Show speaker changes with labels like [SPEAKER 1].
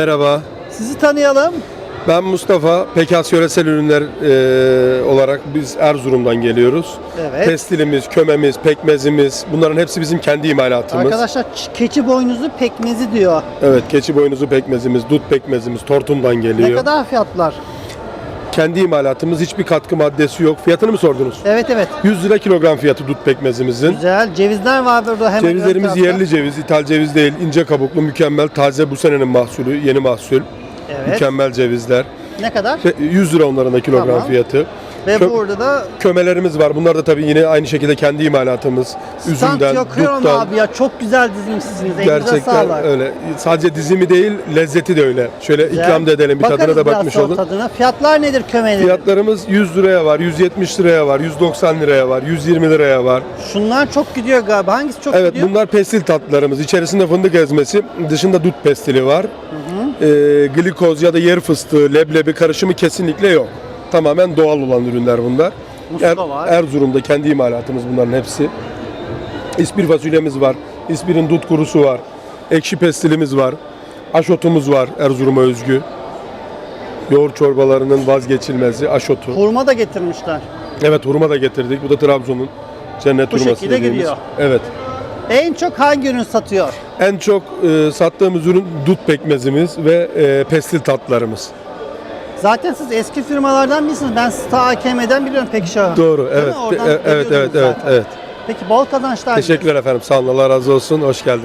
[SPEAKER 1] Merhaba,
[SPEAKER 2] Sizi tanıyalım.
[SPEAKER 1] ben Mustafa. Pekas Yöresel Ürünler e, olarak biz Erzurum'dan geliyoruz.
[SPEAKER 2] Evet.
[SPEAKER 1] Pestilimiz, kömemiz, pekmezimiz bunların hepsi bizim kendi imalatımız.
[SPEAKER 2] Arkadaşlar ç- keçi boynuzu pekmezi diyor.
[SPEAKER 1] Evet, keçi boynuzu pekmezimiz, dut pekmezimiz Tortum'dan geliyor.
[SPEAKER 2] Ne kadar fiyatlar?
[SPEAKER 1] Kendi imalatımız, hiçbir katkı maddesi yok. Fiyatını mı sordunuz?
[SPEAKER 2] Evet evet.
[SPEAKER 1] 100 lira kilogram fiyatı dut pekmezimizin.
[SPEAKER 2] Güzel. Cevizler var burada hemen
[SPEAKER 1] Cevizlerimiz yerli ceviz, ithal ceviz değil. ince kabuklu, mükemmel, taze bu senenin mahsulü, yeni mahsul.
[SPEAKER 2] Evet.
[SPEAKER 1] Mükemmel cevizler.
[SPEAKER 2] Ne kadar?
[SPEAKER 1] Ve 100 lira onların da kilogram
[SPEAKER 2] Tamam.
[SPEAKER 1] fiyatı.
[SPEAKER 2] Ve
[SPEAKER 1] Kö-
[SPEAKER 2] burada da
[SPEAKER 1] Kömelerimiz var. Bunlar da tabii yine aynı şekilde kendi imalatımız.
[SPEAKER 2] stand
[SPEAKER 1] Üzümden,
[SPEAKER 2] yakıyorum
[SPEAKER 1] duttan.
[SPEAKER 2] abi ya. Çok güzel dizmişsiniz. Elinize
[SPEAKER 1] Gerçekten
[SPEAKER 2] sağlık.
[SPEAKER 1] öyle. Sadece dizimi değil, lezzeti de öyle. Şöyle
[SPEAKER 2] Güzel.
[SPEAKER 1] ikram da edelim, bir
[SPEAKER 2] Bakarız
[SPEAKER 1] tadına da
[SPEAKER 2] biraz
[SPEAKER 1] bakmış
[SPEAKER 2] sonra
[SPEAKER 1] olun.
[SPEAKER 2] Tadına. Fiyatlar nedir kömelerin?
[SPEAKER 1] Fiyatlarımız 100 liraya var, 170 liraya var, 190 liraya var, 120 liraya var.
[SPEAKER 2] Şunlar çok gidiyor galiba. Hangisi çok
[SPEAKER 1] Evet
[SPEAKER 2] gidiyor?
[SPEAKER 1] bunlar pestil tatlılarımız. İçerisinde fındık ezmesi, dışında dut pestili var. Ee, glikoz ya da yer fıstığı, leblebi karışımı kesinlikle yok. Tamamen doğal olan ürünler bunlar.
[SPEAKER 2] Var.
[SPEAKER 1] Erzurum'da kendi imalatımız bunların hepsi. İspir fasulyemiz var. İspir'in dut kurusu var. Ekşi pestilimiz var. Aşotumuz var Erzurum'a özgü. Yoğurt çorbalarının vazgeçilmezi aşotu.
[SPEAKER 2] Hurma da getirmişler.
[SPEAKER 1] Evet hurma da getirdik. Bu da Trabzon'un cennet
[SPEAKER 2] Bu
[SPEAKER 1] hurması
[SPEAKER 2] şekilde
[SPEAKER 1] dediğimiz.
[SPEAKER 2] gidiyor.
[SPEAKER 1] Evet.
[SPEAKER 2] En çok hangi ürün satıyor?
[SPEAKER 1] En çok e, sattığımız ürün dut pekmezimiz ve e, pestil tatlılarımız.
[SPEAKER 2] Zaten siz eski firmalardan birisiniz. Ben ta AKM'den biliyorum pek şahı.
[SPEAKER 1] Doğru. Evet. E- evet, evet, evet,
[SPEAKER 2] zaten.
[SPEAKER 1] evet.
[SPEAKER 2] Peki bol kazançlar.
[SPEAKER 1] Teşekkürler efendim. Sağ olun. Allah razı olsun. Hoş geldiniz.